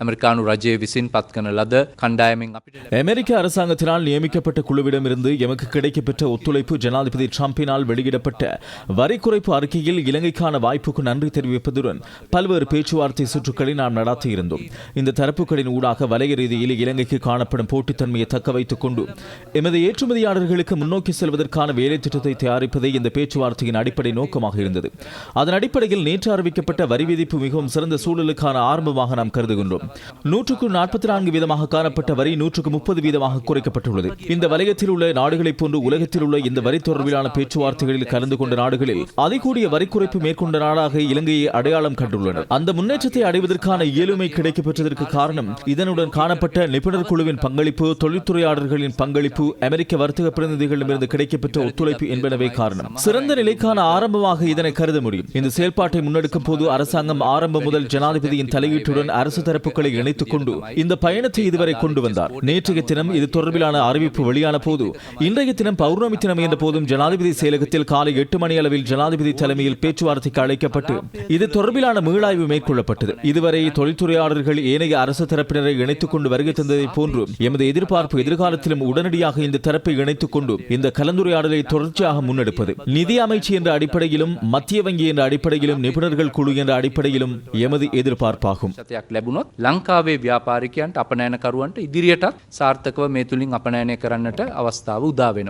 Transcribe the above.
ඇමරිකානු රජය විසින් පත් කන ලද කණ්ඩායමෙන් අපිට ලැබ- அமெரிக்க அரசாங்கத்தினால் நியமிக்கப்பட்ட குழுவிடமிருந்து எமக்கு கிடைக்கப்பெற்ற ஒத்துழைப்பு ஜனாதிபதி ட்ரம்பினால் வெளியிடப்பட்ட வரி குறைப்பு அறிக்கையில் இலங்கைக்கான வாய்ப்புக்கு நன்றி தெரிவிப்பதுடன் பல்வேறு பேச்சுவார்த்தை சுற்றுக்களை நாம் நடத்தியிருந்தோம் இந்த தரப்புகளின் ஊடாக வலைய ரீதியில் இலங்கைக்கு காணப்படும் போட்டித்தன்மையை தக்க வைத்துக் கொண்டு எமது ஏற்றுமதியாளர்களுக்கு முன்னோக்கி செல்வதற்கான வேலை திட்டத்தை தயாரிப்பதே இந்த பேச்சுவார்த்தையின் அடிப்படை நோக்கமாக இருந்தது அதன் அடிப்படையில் நேற்று அறிவிக்கப்பட்ட வரி விதிப்பு மிகவும் சிறந்த சூழலுக்கான ஆரம்பமாக நாம் கருதுகின்றோம் நூற்றுக்கு நாற்பத்தி நான்கு வீதமாக காணப்பட்ட வரி நூற்றுக்கு முப்பது வீதமாக குறைக்கப்பட்டுள்ளது. இந்த வலயத்தில் உள்ள நாடுகளைப் போன்று உலகத்தில் உள்ள இந்த வரி தொடர்பிலான பேச்சுவார்த்தைகளில் கலந்து கொண்ட நாடுகளில் அதிகூடிய வரி குறைப்பு மேற்கொண்ட நாடாக இலங்கையை அடையாளம் கண்டுள்ளனர். அந்த முன்னேற்றத்தை அடைவதற்கான இயலுமை கிடைக்கப்பெற்றதற்கு காரணம் இதனுடன் காணப்பட்ட நிபுணர் குழுவின் பங்களிப்பு தொழில்துறையாளர்களின் பங்களிப்பு அமெரிக்க வர்த்தக பிரதிநிதிகளிடமிருந்து கிடைக்கப்பெற்ற ஒத்துழைப்பு என்பனவே காரணம். சிறந்த நிலைக்கான ஆரம்பமாக இதனை கருத முடியும். இந்த செயல்பாட்டை முன்னெடுக்கும் போது அரசாங்கம் ஆரம்பம் முதல் ஜனாதிபதியின் தலையீட்டுடன் அரசு தரப்பு மக்களை இணைத்துக் கொண்டு இந்த பயணத்தை இதுவரை கொண்டு வந்தார். நேற்றைய தினம் இது தொடர்பிலான அறிவிப்பு வெளியான போது இன்றைய தினம் பௌர்ணமி தினம் என்ற போதும் ஜனாதிபதி செயலகத்தில் காலை எட்டு மணி அளவில் ஜனாதிபதி தலைமையில் பேச்சுவார்த்தைக்கு அழைக்கப்பட்டு இது தொடர்பிலான மீளாய்வு மேற்கொள்ளப்பட்டது. இதுவரை தொழில்துறையாளர்கள் ஏனைய அரசு தரப்பினரை இணைத்துக் கொண்டு வருகை தந்ததை போன்று எமது எதிர்பார்ப்பு எதிர்காலத்திலும் உடனடியாக இந்த தரப்பை இணைத்துக் கொண்டு இந்த கலந்துரையாடலை தொடர்ச்சியாக முன்னெடுப்பது. நிதி அமைச்சு என்ற அடிப்படையிலும் மத்திய வங்கி என்ற அடிப்படையிலும் நிபுணர்கள் குழு என்ற அடிப்படையிலும் எமது எதிர்பார்ப்பாகும். ලංකාවේ ව්‍යාපාරිකයන්ට අපනෑනකරුවන්ට ඉදිරියටත් සාර්ථකව මේ තුළින් අපනෑනය කරන්නට අවස්ථාව උදා වෙනවා.